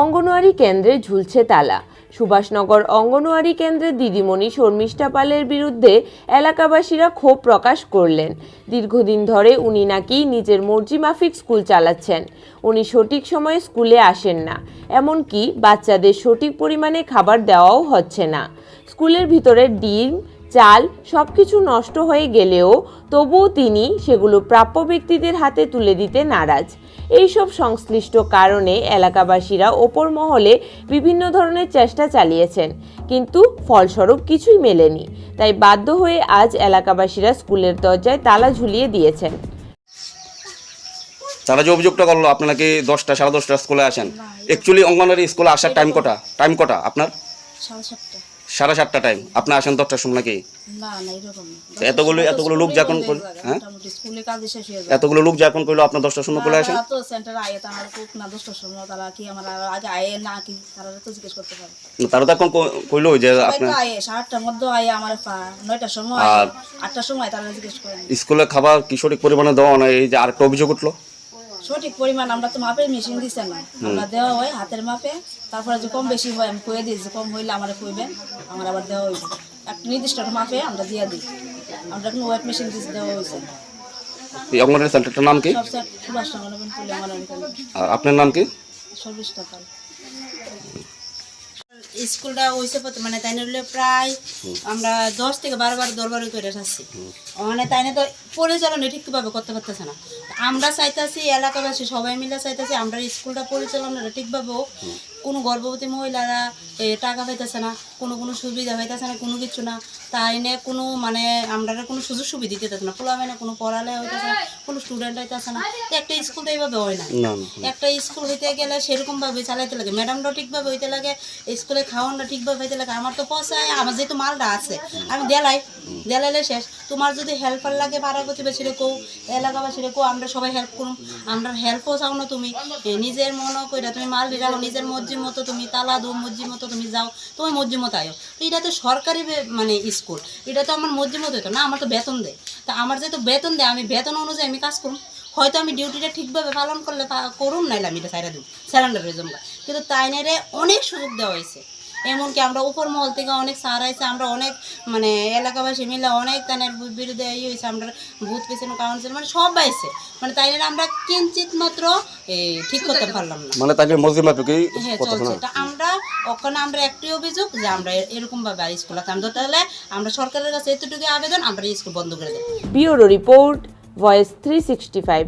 অঙ্গনওয়াড়ি কেন্দ্রে ঝুলছে তালা। সুভাষনগর অঙ্গনওয়াড়ি কেন্দ্রের দিদিমণি শর্মিষ্ঠা পালের বিরুদ্ধে এলাকাবাসীরা ক্ষোভ প্রকাশ করলেন। দীর্ঘদিন ধরে উনি নাকি নিজের মর্জি মাফিক স্কুল চালাচ্ছেন। উনি সঠিক সময়ে স্কুলে আসেন না। এমনকি বাচ্চাদের সঠিক পরিমাণে খাবার দেওয়াও হচ্ছে না। স্কুলের ভিতরে ডিম চাল সব কিছু নষ্ট হয়ে গেলেও তবুও তিনি সেগুলো প্রাপ্য ব্যক্তিদের হাতে তুলে দিতে নারাজ। এইসব সংশ্লিষ্ট কারণে এলাকাবাসীরা ওপর মহলে বিভিন্ন ধরনের চেষ্টা চালিয়েছেন কিন্তু ফলস্বরূপ কিছুই মেলেনি। তাই বাধ্য হয়ে আজ এলাকাবাসীরা স্কুলের দরজায় তালা ঝুলিয়ে দিয়েছেন। তারা যে অভিযোগটা করল আপনি নাকি দশটা সাড়ে দশটা স্কুলে আসেন অ্যাকচুয়ালি অঙ্গনওয়াড়ি স্কুলে আসার টাইম কটা? টাইম কটা আপনার? সাড়ে সাতটা। সাড়ে সাতটা টাইম আপনি আসেন দশটার সময় নাকি? এতগুলো- এতগুলো লোক যখন হ্যাঁ? এতগুলো লোক করল আপনার দশটার সময় করে আসেন? তারা তো এখন কইলো যে আপনার আর- আটটার সময় তারা জিজ্ঞেস করেন স্কুলে খাবার কি সঠিক পরিমাণে দেওয়া না এই যে আরেকটা অভিযোগ উঠল। সঠিক পরিমাণ আমরা তো মাপের মেশিন দিচ্ছে না। আমরা দেওয়া হয় হাতের মাপে তারপরে যে কম বেশি হয় আমি কয়ে দিই যে কম হইলে আমার কইবেন আমার আবার দেওয়া হইবে একটা নির্দিষ্ট মাপে আমরা দিয়ে দিই। আমরা এখন ওয়েট মেশিন দিয়ে দেওয়া হয়েছে এই অঙ্গনওয়াড়ি সেন্টারটার নাম কি? আপনার নাম কি? স্কুলটা ওইসে পথে মানে তাই নিলে প্রায় আমরা দশ থেকে বারো বারো দরবারই করে আসছি। মানে তাই না তো পরিচালনা ঠিকভাবে করতে পারতেছে না। আমরা চাইতেছি এলাকাবাসী সবাই মিলে চাইতেছি আমরা স্কুলটা পরিচালনাটা ঠিকভাবে হোক। কোনো গর্ভবতী মহিলারা টাকা পাইতেছে না কোনো কোনো সুবিধা পাইতেছে না কোনো কিছু না তাই নিয়ে কোনো মানে আমরা কোনো সুযোগ সুবিধা দিতেছে না পোলা না কোনো পড়ালে হইতেছে না কোনো স্টুডেন্ট হইতেছে না একটা স্কুল তো এইভাবে হয় না। একটা স্কুল হইতে গেলে সেরকমভাবে চালাইতে লাগে ম্যাডামরা ঠিকভাবে হইতে লাগে স্কুলে খাওয়ানটা ঠিকভাবে হইতে লাগে আমার তো পয়সায় আমার যেহেতু মালটা আছে আমি দেলাই দেলাইলে শেষ। তোমার যদি হেল্পার লাগে পাড়া প্রতিবেশী রেখো এলাকাবাসী রেখো আমরা সবাই হেল্প করুন আমরা হেল্পও চাও না তুমি। নিজের মনে কইরা তুমি মাল রাখো নিজের মর্জি মতো তুমি তালা দো মর্জি মতো তুমি যাও তুমি মর্জি মতো আয়ো। তো এটা তো সরকারি মানে স্কুল এটা তো আমার মর্জি মতো হতো না, আমার তো বেতন দেয়। তা আমার যেহেতু বেতন দেয়, আমি বেতন অনুযায়ী আমি কাজ করুম। হয়তো আমি ডিউটিটা ঠিকভাবে পালন করলে করুন নাইলে আমি এটা সাইডা দিই স্যালেন্ডার হয়ে কিন্তু তাই অনেক সুযোগ দেওয়া হয়েছে। এমনকি আমরা উপর মহল থেকে অনেক সার আইছে আমরা অনেক মানে এলাকাবাসী মিলে অনেক তানের বিরুদ্ধে ইয়ে হয়েছে আমরা ভূত পেছনে কাউন্সিল মানে সব আইছে। মানে তাই আমরা কিঞ্চিত মাত্র ঠিক করতে পারলাম না। মানে মাফিকই হ্যাঁ কথা চলছে আমরা ওখানে আমরা একটি অভিযোগ যে আমরা এরকম ভাবে আর স্কুল আনতে তাহলে আমরা সরকারের কাছে এতটুকু আবেদন আমরা স্কুল বন্ধ করে দেবো। Bureau report voice three sixty five